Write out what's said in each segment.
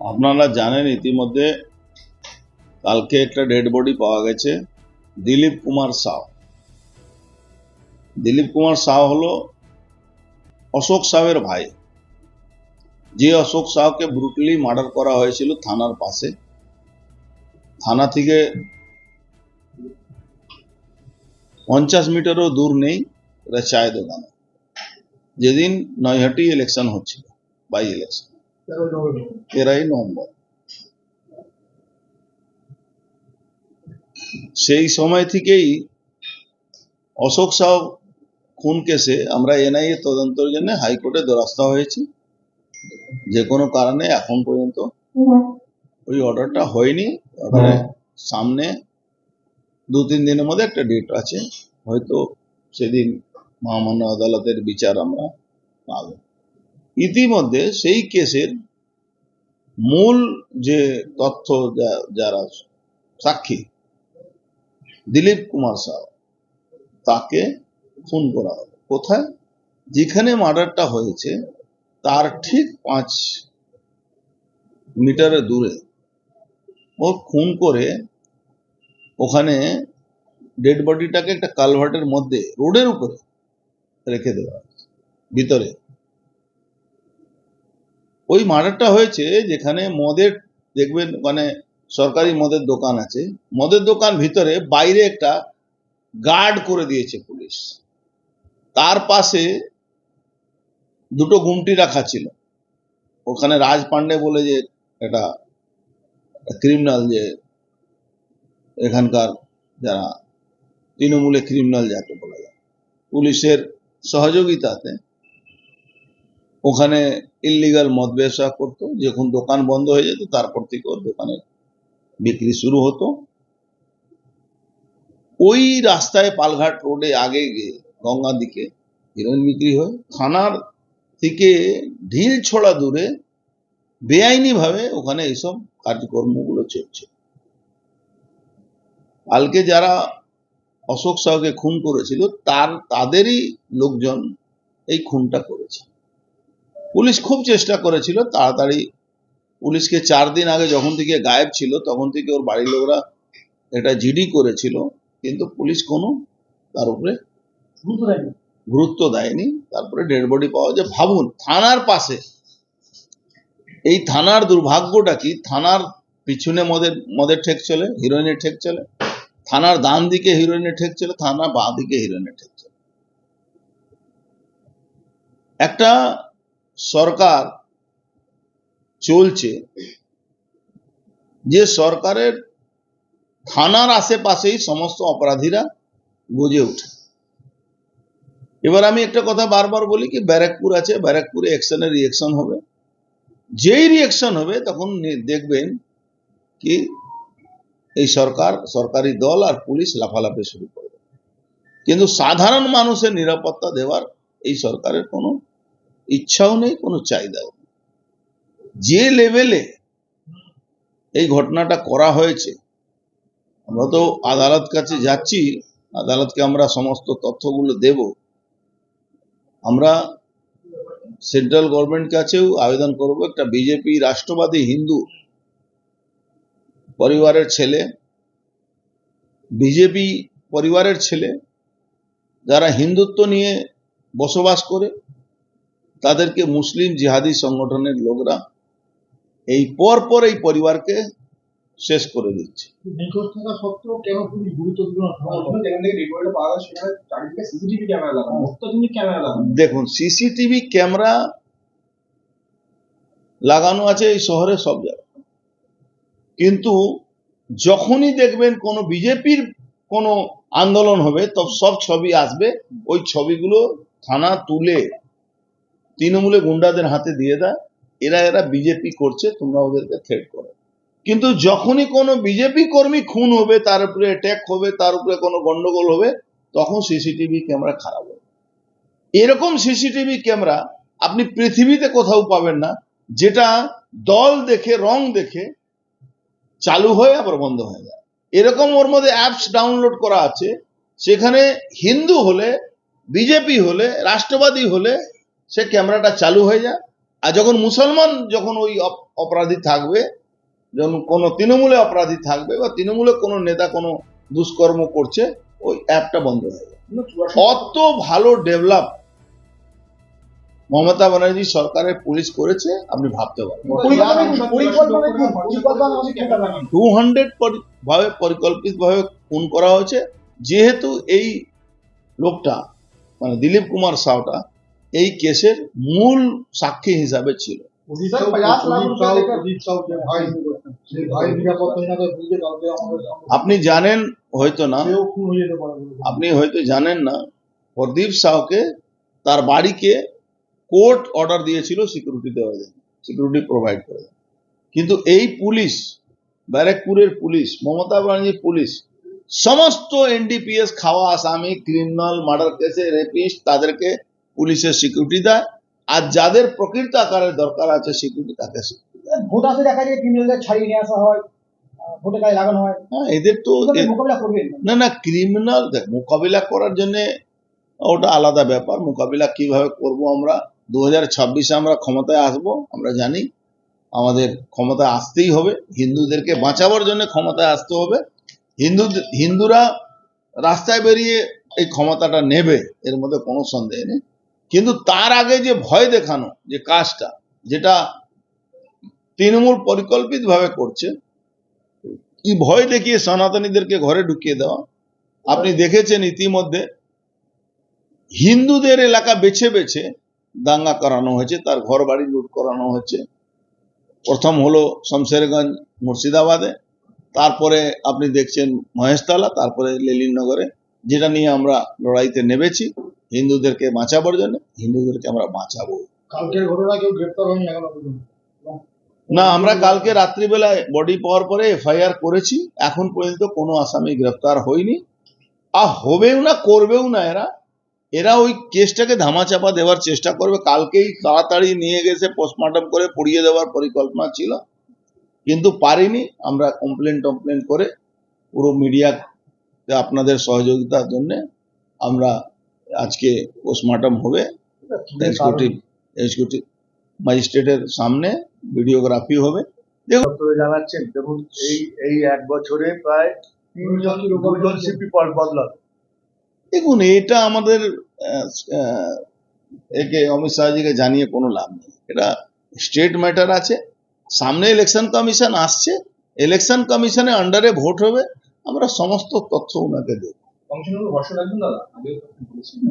আপনারা জানেন ইতিমধ্যে কালকে একটা ডেড বডি পাওয়া গেছে, দিলীপ কুমার সাউ। দিলীপ কুমার সাউ হলো অশোক সাহের ভাই। যে অশোক সাহকে ব্রুটলি মার্ডার করা হয়েছিল থানার পাশে, থানা থেকে পঞ্চাশ মিটারও দূর নেই চায় দোকানে যেদিন নৈহাটি ইলেকশন হচ্ছিল বাই ইলেকশন তেরাই নভেম্বর। সেই সময় থেকেই অশোক সাহ খুন কেসে আমরা এনআইএ তদন্তের জন্য হাইকোর্টে দ্বারস্থ হয়েছি। যে কোনো কারণে এখন পর্যন্ত ওই অর্ডারটা হয়নি। অর্ডারে সামনে দু তিন দিনের মধ্যে একটা ডেট আছে। হয়তো সেদিন মহামান্য আদালতের বিচার আমরা পাব। ইতিমধ্যে সেই কেসের মূল যে তথ্য যারা সাক্ষী, দিলীপ কুমার সাউ তাকে খুন করা হলো কোথায়? যেখানে মার্ডারটা হয়েছে, তার ঠিক পাঁচ মিটারের দূরে। ও খুন করে ওখানে ডেড বডিটাকে একটা কালভার্টের মধ্যে রোডের উপরে রেখে দেওয়া ভিতরে। ওই মার্ডারটা হয়েছে যেখানে মদের, দেখবেন মানে সরকারি মদের দোকান আছে। মদের দোকান ভিতরে বাইরে একটা গার্ড করে দিয়েছে পুলিশ। তার পাশে দুটো গুমটি রাখা ছিল। ওখানে রাজ পান্ডে বলে যে একটা ক্রিমিনাল যে এখানকার যারা তৃণমূলে ক্রিমিনাল যাকে বলা যায়। পুলিশের সহযোগিতাতে ওখানে ইলিগাল মদ ব্যবসা করতো, যখন দোকান বন্ধ হয়ে যেত, তারপর থেকে ওর দোকানে বিক্রি শুরু হতো। ওই রাস্তায় পালঘাট রোডে আগে গিয়ে গঙ্গার দিকে হিরোইন বিক্রি হয়। থানার থেকে ঢিল ছড়া দূরে বেআইনি ভাবে ওখানে এইসব কাজকর্মগুলো চলছে। কালকে যারা অশোক সাহকে খুন করেছিল, তার, তাদেরই লোকজন এই খুনটা করেছে। পুলিশ খুব চেষ্টা করেছিল তাড়াতাড়ি পুলিশকে চার দিন আগে যখন থেকে গায়েব ছিল তখন থেকে ওর বাড়ির লোকরা এটা জিডি করেছিল কিন্তু পুলিশ কোনো তার উপরে গুরুত্ব দেয়নি। তারপরে ডেড বডি পাওয়া যায়। ভাবুন থানার পাশে এই থানার দুর্ভাগ্যটা কি? থানার পিছনে মদের মদের ঠেক চলে হিরোইনের ঠেক চলে থানার ডান দিকে হিরোইনের ঠেক চলে থানা বাঁ দিকে হিরোইনের ঠেক চলে। একটা সরকার চলছে, যে সরকারের থানার আশেপাশেই সমস্ত অপরাধীরা গজে ওঠে। এবার আমি একটা কথা বারবার বলি কি, ব্যারাকপুর আছে, ব্যারাকপুরে অ্যাকশনের রিয়েকশন হবে। যেই রিয়েকশন হবে, তখন দেখবেন কি, এই সরকার, সরকারি দল আর পুলিশ লাফালাফি শুরু করবে কিন্তু সাধারণ মানুষের নিরাপত্তা দেওয়ার এই সরকারের কোনো ইচ্ছাও নেই, কোনো চাহিদাও নেই। যে লেভেলে এই ঘটনাটা করা হয়েছে, আমরা তো আদালত কাছে যাচ্ছি, আদালতকে আমরা সমস্ত তথ্যগুলো দেব। আমরা সেন্ট্রাল গভর্নমেন্ট কাছেও আবেদন করব, একটা বিজেপি রাষ্ট্রবাদী হিন্দু পরিবারের ছেলে বিজেপি পরিবারের ছেলে, যারা হিন্দুত্ব নিয়ে বসবাস করে তাদেরকে মুসলিম জিহাদি সংগঠনের লোকরা এই পর পর এই পরিবারকে শেষ করে দিচ্ছে। দেখুন সিসিটিভি ক্যামেরা লাগানো আছে এই শহরে সব জায়গায়। কিন্তু যখনই দেখবেন কোনো বিজেপির কোনো আন্দোলন হবে তো সব ছবি আসবে ওই ছবিগুলো থানা তুলে তৃণমূলে গুন্ডাদের হাতে দিয়ে দেয়, এরা এরা বিজেপি করছে, তোমরা ওদেরকে থ্রেট করো। কিন্তু যখনই কোনো বিজেপি কর্মী খুন হবে, তার উপরে অ্যাট্যাক হবে, তার উপরে কোনো গন্ডগোল হবে, তখন সিসিটিভি ক্যামেরা খারাপ হবে। এরকম সিসিটিভি ক্যামেরা আপনি পৃথিবীতে কোথাও পাবেন না, যেটা দল দেখে, রং দেখে চালু হয়ে আবার বন্ধ হয়ে যায়। এরকম ওর মধ্যে অ্যাপস ডাউনলোড করা আছে, সেখানে হিন্দু হলে বিজেপি হলে, রাষ্ট্রবাদী হলে সে ক্যামেরাটা চালু হয়ে যায়। আর যখন মুসলমান যখন ওই অপরাধী থাকবে, যখন কোনো তৃণমূলে অপরাধী থাকবে বা তৃণমূলে কোনো নেতা, কোনো দুষ্কর্ম করছে, ওই অ্যাপটা বন্ধ হয়ে যাবে অত ভালো ডেভেলপ মমতা ব্যানার্জি সরকারের পুলিশ করেছে, আপনি ভাবতে পারেন? টু হান্ড্রেড ভাবে খুন করা হয়েছে। যেহেতু এই লোকটা মানে দিলীপ কুমার সাউটা এই কেসের মূল সাক্ষী হিসাবে ছিল। আপনি জানেন হয়তো না। আপনি হয়তো জানেন না প্রদীপ সাউকে তার বাড়িকে কোর্ট অর্ডার দিয়েছিল সিকিউরিটি দেওয়া যায় সিকিউরিটি প্রোভাইড করে কিন্তু এই পুলিশ ব্যারাকপুরের পুলিশ মমতা ব্যানার্জির পুলিশ সমস্ত এনডিপিএস খাওয়া আসামি ক্রিমিনাল মার্ডার কেসে রেপিস্ট তাদেরকে পুলিশের সিকিউরিটি দেয় আর যাদের প্রকৃত আকারের দরকার আছে সিকিউরিটি তাকে security দেয়। ভোট আসে দেখা যায় ক্রিমিনালদের ছাড়িয়ে নিয়ে আসা হয় ভোটে কাজে লাগানো হয়। হ্যাঁ এদের তো মোকাবিলা করবেন। না না ক্রিমিনাল মোকাবিলা করার জন্য ওটা আলাদা ব্যাপার। মোকাবিলা কীভাবে করব আমরা? দু হাজার ছাব্বিশে আমরা ক্ষমতায় আসব আমরা জানি আমাদের ক্ষমতায় আসতেই হবে। হিন্দুদেরকে বাঁচাবার জন্য ক্ষমতায় আসতে হবে। হিন্দু হিন্দুরা রাস্তায় বেরিয়ে এই ক্ষমতাটা নেবে এর মধ্যে কোনো সন্দেহ নেই। কিন্তু তার আগে যে ভয় দেখানো, যে কাজটা, যেটা তৃণমূল পরিকল্পিতভাবে করছে, কি ভয় দেখিয়ে সনাতনীদেরকে ঘরে ঢুকিয়ে দেওয়া? আপনি দেখেছেন ইতিমধ্যে হিন্দুদের এলাকা বেছে বেছে দাঙ্গা করানো হয়েছে, তার ঘর বাড়ি লুট করানো হয়েছে। প্রথম হলো শমশেরগঞ্জ মুর্শিদাবাদে, তারপরে আপনি দেখছেন মহেশতলা, তারপরে লেলিনগরে। যেটা নিয়ে আমরা লড়াইতে নেমেছি হিন্দুদেরকে বাঁচাবার জন্য হিন্দুদেরকে আমরা বাঁচাবো। কালকের ঘটনা কেউ গ্রেপ্তার হয়নি এখনও পর্যন্ত? না আমরা কালকে রাত্রিবেলায় বডি পাওয়ার পরে এফআইআর করেছি এখন পর্যন্ত কোনো আসামি গ্রেফতার হয়নি। আর হবেও না করবেও না এরা। এরা ওই কেসটাকে ধামাচাপা দেওয়ার চেষ্টা করবে। কালকেই তাড়াতাড়ি নিয়ে গেছে পোস্টমর্টম করে পুড়িয়ে দেওয়ার পরিকল্পনা ছিল। কিন্তু পারিনি আমরা কমপ্লেন টমপ্লেন করে পুরো মিডিয়া আপনাদের সহযোগিতার জন্য আমরা আজকে পোস্টমর্টম হবে। এক্সিকিউটিভ এক্সিকিউটিভ ম্যাজিস্ট্রেটের সামনে ভিডিওগ্রাফি হবে। জানাচ্ছেন দেখুন এই এই এক বছরে প্রায় তিনজন দুজন সিপি বদলাল দেখুন এটা আমাদের একে অমিত শাহজিকে জানিয়ে কোনো লাভ নেই। এটা স্টেট ম্যাটার আছে। সামনে ইলেকশন কমিশন আসছে। ইলেকশন কমিশনের আন্ডারে ভোট হবে। আমরা সমস্ত তথ্য ওনাকে দেব।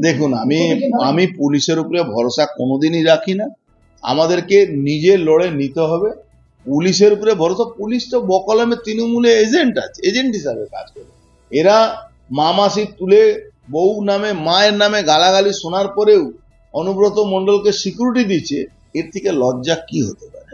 দেখুন আমি আমি পুলিশের উপরে ভরসা কোনোদিনই রাখি না। আমাদেরকে নিজে লড়ে নিতে হবে। পুলিশের উপরে ভরসা পুলিশ তো বকলমে তৃণমূলে এজেন্ট আছে এজেন্ট হিসাবে কাজ করে। এরা মামাসি তুলে বউ নামে মায়ের নামে গালাগালি শোনার পরেও অনুব্রত মণ্ডলকে সিকিউরিটি দিচ্ছে এর থেকে লজ্জা কি হতে পারে?